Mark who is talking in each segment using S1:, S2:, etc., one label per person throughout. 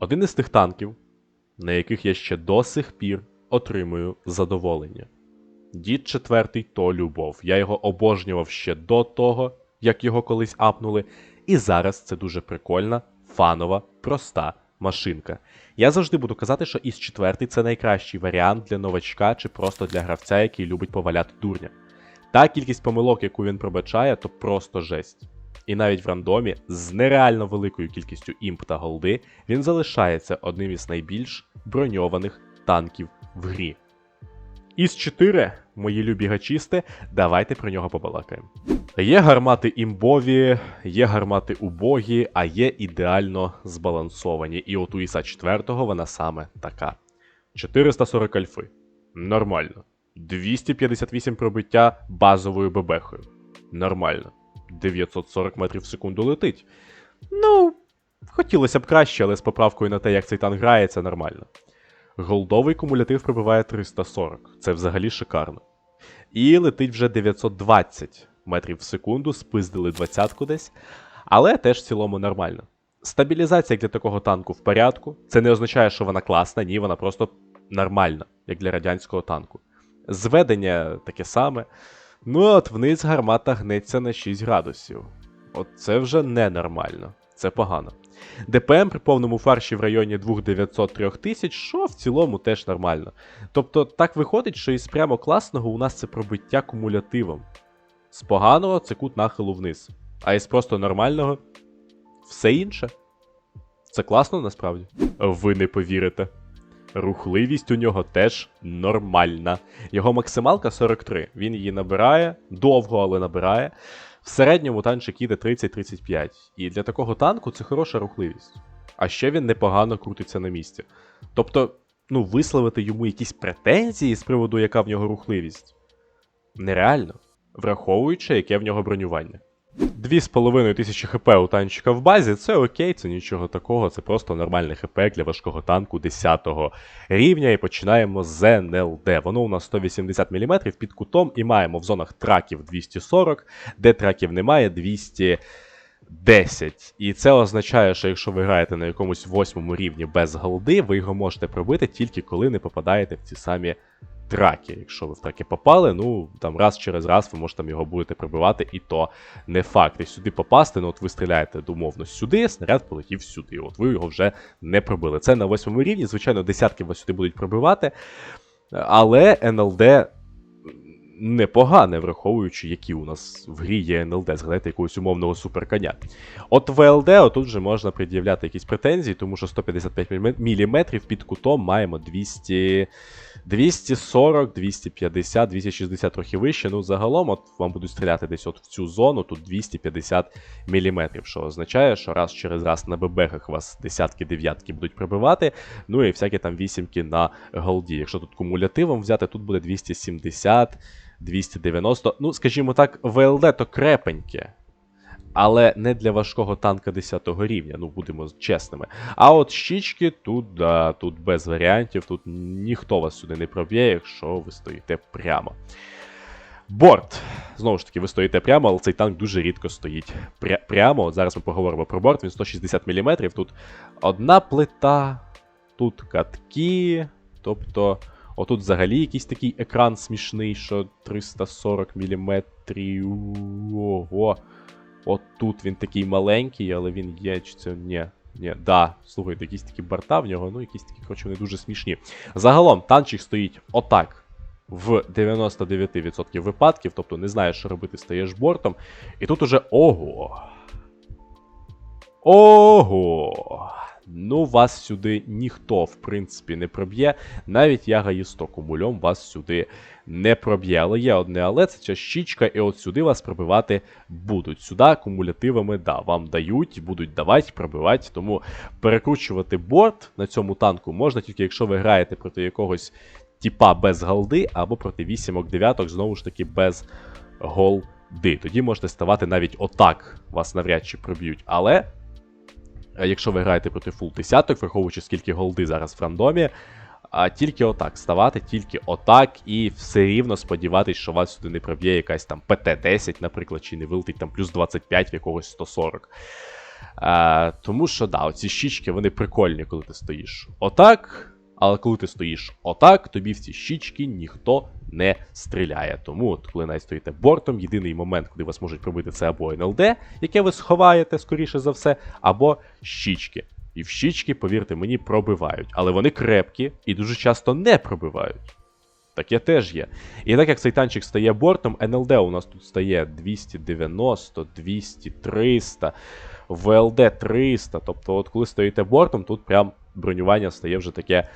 S1: Один із тих танків, на яких я ще до сих пір отримую задоволення. Дід четвертий то любов. Я його обожнював ще до того, як його колись апнули. І зараз це дуже прикольна, фанова, проста машинка. Я завжди буду казати, що із четвертий це найкращий варіант для новачка чи просто для гравця, який любить поваляти дурня. Та кількість помилок, яку він пробачає, то просто жесть. І навіть в рандомі з нереально великою кількістю імп та голди він залишається одним із найбільш броньованих танків в грі. Із 4, мої любі гачісти, давайте про нього побалакаємо. Є гармати імбові, є гармати убогі, а є ідеально збалансовані. І от у Іса 4 вона саме така. 440 альфи. Нормально. 258 пробиття базовою бебехою. Нормально. 940 метрів в секунду летить. Ну, хотілося б краще, але з поправкою на те, як цей танк грає, це нормально. Голдовий кумулятив пробиває 340. Це взагалі шикарно. І летить вже 920 метрів в секунду, спиздили двадцятку десь. Але теж в цілому нормально. Стабілізація для такого танку в порядку. Це не означає, що вона класна, ні, вона просто нормальна, як для радянського танку. Зведення таке саме. Ну, от вниз гармата гнеться на 6 градусів. От це вже ненормально. Це погано. ДПМ при повному фарші в районі 2900-3000, що в цілому теж нормально. Тобто так виходить, що із прямо класного у нас це пробиття кумулятивом. З поганого це кут нахилу вниз. А із просто нормального все інше. Це класно насправді. Ви не повірите. Рухливість у нього теж нормальна. Його максималка 43. Він її набирає довго, але набирає. В середньому танчик їде 30-35. І для такого танку це хороша рухливість. А ще він непогано крутиться на місці. Тобто, ну, висловити йому якісь претензії з приводу, яка в нього рухливість, нереально, враховуючи, яке в нього бронювання. 2,5 тисячі хп у танчика в базі це окей, це нічого такого, це просто нормальне хп для важкого танку 10 го рівня. І починаємо з НЛД. Воно у нас 180 мм під кутом, і маємо в зонах траків 240, де траків немає 210. І це означає, що якщо ви граєте на якомусь восьмому рівні без голди, ви його можете пробити тільки коли не попадаєте в ці самі траки. Якщо ви в траки попали, ну там раз через раз ви можете там його будете прибивати, і то не факт. І сюди попасти, ну от ви стріляєте домовно сюди, снаряд полетів сюди. От ви його вже не пробили. Це на восьмому рівні, звичайно, десятки вас сюди будуть пробивати. Але НЛД непогане, враховуючи, які у нас в грі є НЛД, згадайте якогось умовного суперконя. От ВЛД отут вже можна пред'являти якісь претензії, тому що 155 мм під кутом маємо 200. 240, 250, 260 трохи вище. Ну, загалом, от вам будуть стріляти десь от в цю зону, тут 250 мм, що означає, що раз через раз на ББХах вас десятки дев'ятки будуть пробивати. Ну і всякі там вісімки на голді. Якщо тут кумулятивом взяти, тут буде 270, 290. Ну, скажімо так, ВЛД то крепеньке. Але не для важкого танка 10 рівня, ну будемо чесними. А от щічки тут, да, тут без варіантів, тут ніхто вас сюди не проб'є, якщо ви стоїте прямо. Борт. Знову ж таки, ви стоїте прямо, але цей танк дуже рідко стоїть пря прямо. От зараз ми поговоримо про борт, він 160 мм. Тут одна плита, тут катки. Тобто, отут взагалі якийсь такий екран смішний, що 340 мм. Ого. От тут він такий маленький, але він є. Чи це. Ні. Ні, да, слухайте, якісь такі борта в нього, ну якісь такі, коротше, вони дуже смішні. Загалом, танчик стоїть отак. В 99% випадків, тобто не знаєш, що робити, стаєш бортом. І тут уже ого. Ого! Ну, вас сюди ніхто, в принципі, не проб'є. Навіть яга Є100 кумульом вас сюди не проб'є. Але є одне, але це ця і от сюди вас пробивати будуть. Сюди кумулятивами, да, вам дають, будуть давати, пробивати. Тому перекручувати борт на цьому танку можна тільки, якщо ви граєте проти якогось типа без голди, або проти вісімок, дев'яток, знову ж таки, без голди. Тоді можете ставати навіть отак, вас навряд чи проб'ють. Але. Якщо ви граєте проти фул десяток, враховуючи скільки голди зараз в рандомі, а тільки отак ставати, тільки отак, і все рівно сподіватись, що вас сюди не проб'є якась там ПТ-10, наприклад, чи не вилетить там плюс 25 в якогось 140. Е, тому що, да, оці щічки вони прикольні, коли ти стоїш отак. Але коли ти стоїш отак, тобі в ці щічки ніхто не стріляє. Тому, от, коли навіть стоїте бортом, єдиний момент, куди вас можуть пробити, це або НЛД, яке ви сховаєте, скоріше за все, або щічки. І в щічки, повірте мені, пробивають. Але вони крепкі і дуже часто не пробивають. Таке теж є. І так як цей танчик стає бортом, НЛД у нас тут стає 290, 200, 300, ВЛД 300. Тобто, от коли стоїте бортом, тут прям бронювання стає вже таке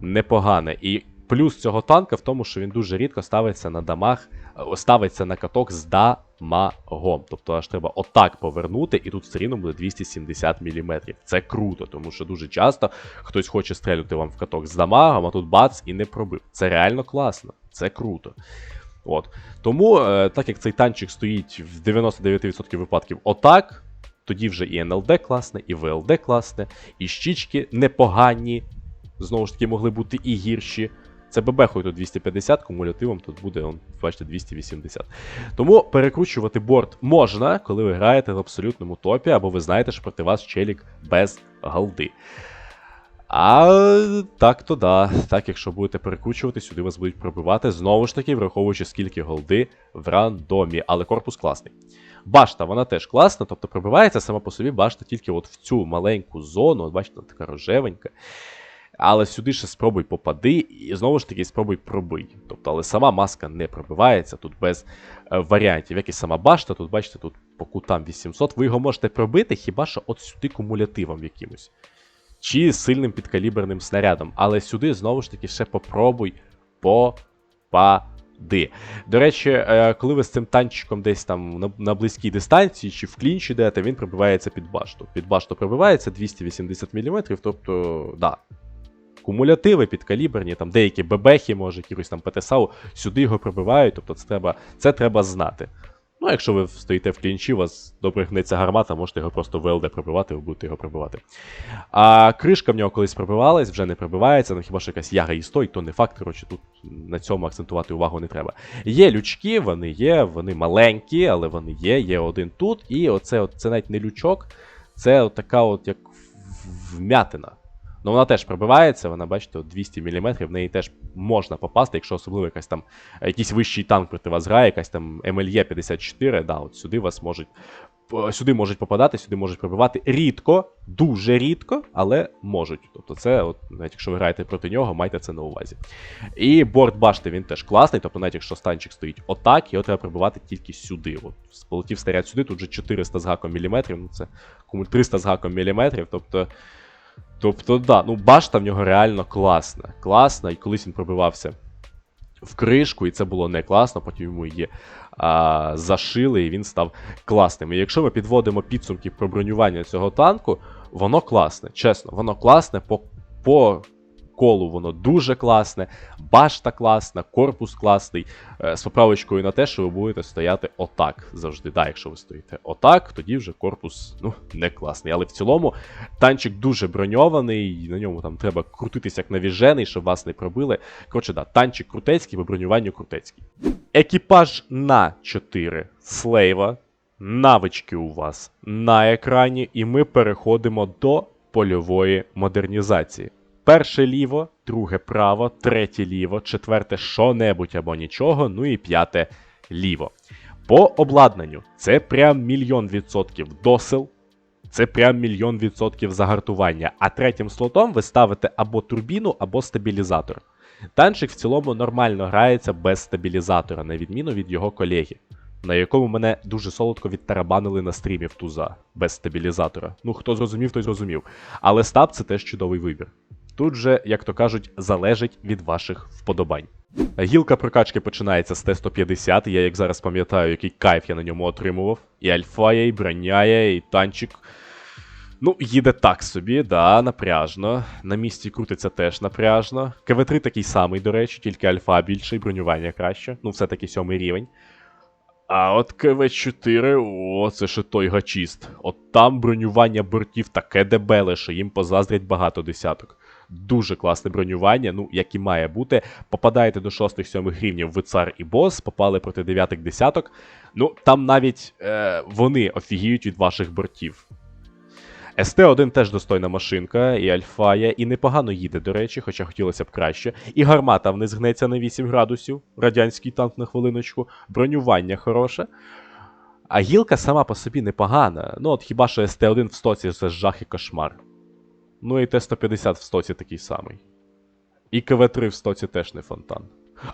S1: непогане. І плюс цього танка в тому, що він дуже рідко ставиться на дамаг, е, ставиться на каток з дамагом. Тобто аж треба отак повернути, і тут все рівно буде 270 мм. Це круто, тому що дуже часто хтось хоче стрелювати вам в каток з дамагом, а тут бац і не пробив. Це реально класно, це круто. От. Тому, е, так як цей танчик стоїть в 99% випадків отак, тоді вже і НЛД класне, і ВЛД класне, і щічки непогані. Знову ж таки, могли бути і гірші. Це бебехою тут 250, кумулятивом тут буде, он, бачите, 280. Тому перекручувати борт можна, коли ви граєте в абсолютному топі, або ви знаєте, що проти вас челік без голди. А так то да. Так, якщо будете перекручувати, сюди вас будуть пробивати. Знову ж таки, враховуючи скільки голди в рандомі, але корпус класний. Башта, вона теж класна, тобто пробивається сама по собі башта тільки от в цю маленьку зону, от бачите, така рожевенька. Але сюди ще спробуй попади, і знову ж таки спробуй пробий. Тобто, але сама маска не пробивається тут без е, варіантів. Як і сама башта, тут бачите, тут по кутам 800. Ви його можете пробити хіба що от сюди кумулятивом якимось. Чи сильним підкаліберним снарядом. Але сюди знову ж таки ще попробуй попади. До речі, е, коли ви з цим танчиком десь там на, близькій дистанції чи в клінч йдете, він пробивається під башту. Під башту пробивається 280 мм, тобто, да. Кумулятиви підкаліберні, там деякі бебехи, може, якісь там ПТСАУ, сюди його пробивають, тобто це треба, це треба знати. Ну, якщо ви стоїте в клінчі, у вас добре гнеться гармата, можете його просто в ЛД пробивати, ви будете його пробивати. А кришка в нього колись пробивалась, вже не пробивається, ну хіба що якась яга і стой, то не факт, коротше, тут на цьому акцентувати увагу не треба. Є лючки, вони є, вони маленькі, але вони є, є один тут, і оце, от, це навіть не лючок, це така от як вмятина. Ну, вона теж пробивається, вона, бачите, 200 мм, в неї теж можна попасти, якщо особливо якась там якийсь вищий танк проти вас грає, якась там MLE 54, да, от сюди вас можуть. Сюди можуть попадати, сюди можуть пробивати. Рідко, дуже рідко, але можуть. Тобто, це, от, навіть якщо ви граєте проти нього, майте це на увазі. І борт башти він теж класний, тобто, навіть якщо станчик стоїть отак, його треба пробивати тільки сюди. От, полетів снаряд сюди, тут вже 400 з гаком міліметрів, ну це 300 з гаком міліметрів, тобто. Тобто, да, ну башта в нього реально класна. Класна, і колись він пробивався в кришку, і це було не класно, потім йому її а, зашили, і він став класним. І якщо ми підводимо підсумки про бронювання цього танку, воно класне, чесно, воно класне по, по колу воно дуже класне, башта класна, корпус класний, е, з поправочкою на те, що ви будете стояти отак завжди. Да, якщо ви стоїте отак, тоді вже корпус ну, не класний. Але в цілому танчик дуже броньований, на ньому там треба крутитися як навіжений, щоб вас не пробили. Коротше, да, танчик крутецький, по бронюванню крутецький. Екіпаж на 4 слейва. Навички у вас на екрані, і ми переходимо до польової модернізації. Перше ліво, друге право, третє ліво, четверте що-небудь або нічого, ну і п'яте ліво. По обладнанню це прям мільйон відсотків досил, це прям мільйон відсотків загартування. А третім слотом ви ставите або турбіну, або стабілізатор. Танчик в цілому нормально грається без стабілізатора, на відміну від його колеги, на якому мене дуже солодко відтарабанили на стрімі в туза без стабілізатора. Ну, хто зрозумів, той зрозумів. Але стаб це теж чудовий вибір. Тут же, як то кажуть, залежить від ваших вподобань. Гілка прокачки починається з Т-150. Я як зараз пам'ятаю, який кайф я на ньому отримував. І альфа є, і броня є, і танчик. Ну, їде так собі, да, напряжно. На місці крутиться теж напряжно. КВ-3 такий самий, до речі, тільки альфа більше і бронювання краще. Ну, все-таки сьомий рівень. А от КВ-4, о, це ще той гачіст. От там бронювання бортів таке дебеле, що їм позаздрять багато десяток. Дуже класне бронювання, ну, як і має бути. Попадаєте до 6-7 рівнів ви цар і бос, попали проти 9 десяток. Ну, там навіть е, вони офігіють від ваших бортів. СТ-1 теж достойна машинка, і альфа є, і непогано їде, до речі, хоча хотілося б краще. І гармата вниз гнеться на 8 градусів, радянський танк на хвилиночку, бронювання хороше. А гілка сама по собі непогана. Ну, от хіба що СТ-1 в стоці це жах і кошмар. Ну і Т-150 в стоці такий самий. І КВ-3 в стоці теж не фонтан.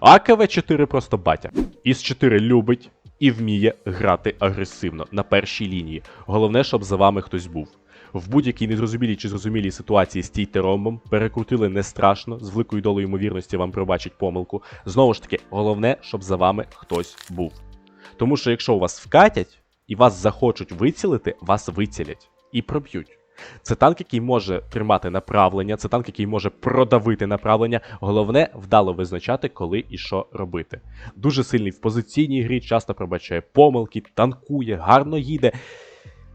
S1: А КВ-4 просто батя. Із 4 любить і вміє грати агресивно на першій лінії. Головне, щоб за вами хтось був. В будь-якій незрозумілій чи зрозумілій ситуації стійте ромбом, перекрутили не страшно, з великою долею ймовірності вам пробачить помилку. Знову ж таки, головне, щоб за вами хтось був. Тому що якщо у вас вкатять і вас захочуть вицілити, вас вицілять і проб'ють. Це танк, який може тримати направлення, це танк, який може продавити направлення. Головне вдало визначати, коли і що робити. Дуже сильний в позиційній грі, часто пробачає помилки, танкує, гарно їде.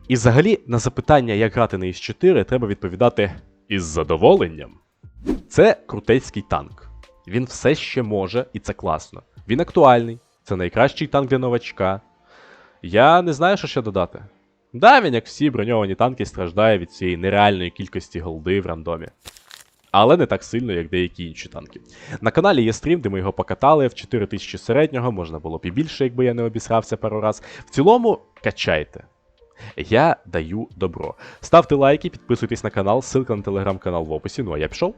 S1: І взагалі на запитання, як грати на ІС-4, треба відповідати із задоволенням. Це крутецький танк. Він все ще може, і це класно. Він актуальний, це найкращий танк для новачка. Я не знаю, що ще додати. Да, він, як всі броньовані танки, страждає від цієї нереальної кількості голди в рандомі. Але не так сильно, як деякі інші танки. На каналі є стрім, де ми його покатали в 4000 середнього, можна було б і більше, якби я не обісрався пару раз. В цілому, качайте. Я даю добро. Ставте лайки, підписуйтесь на канал, ссылка на телеграм-канал в описі. Ну а я пішов.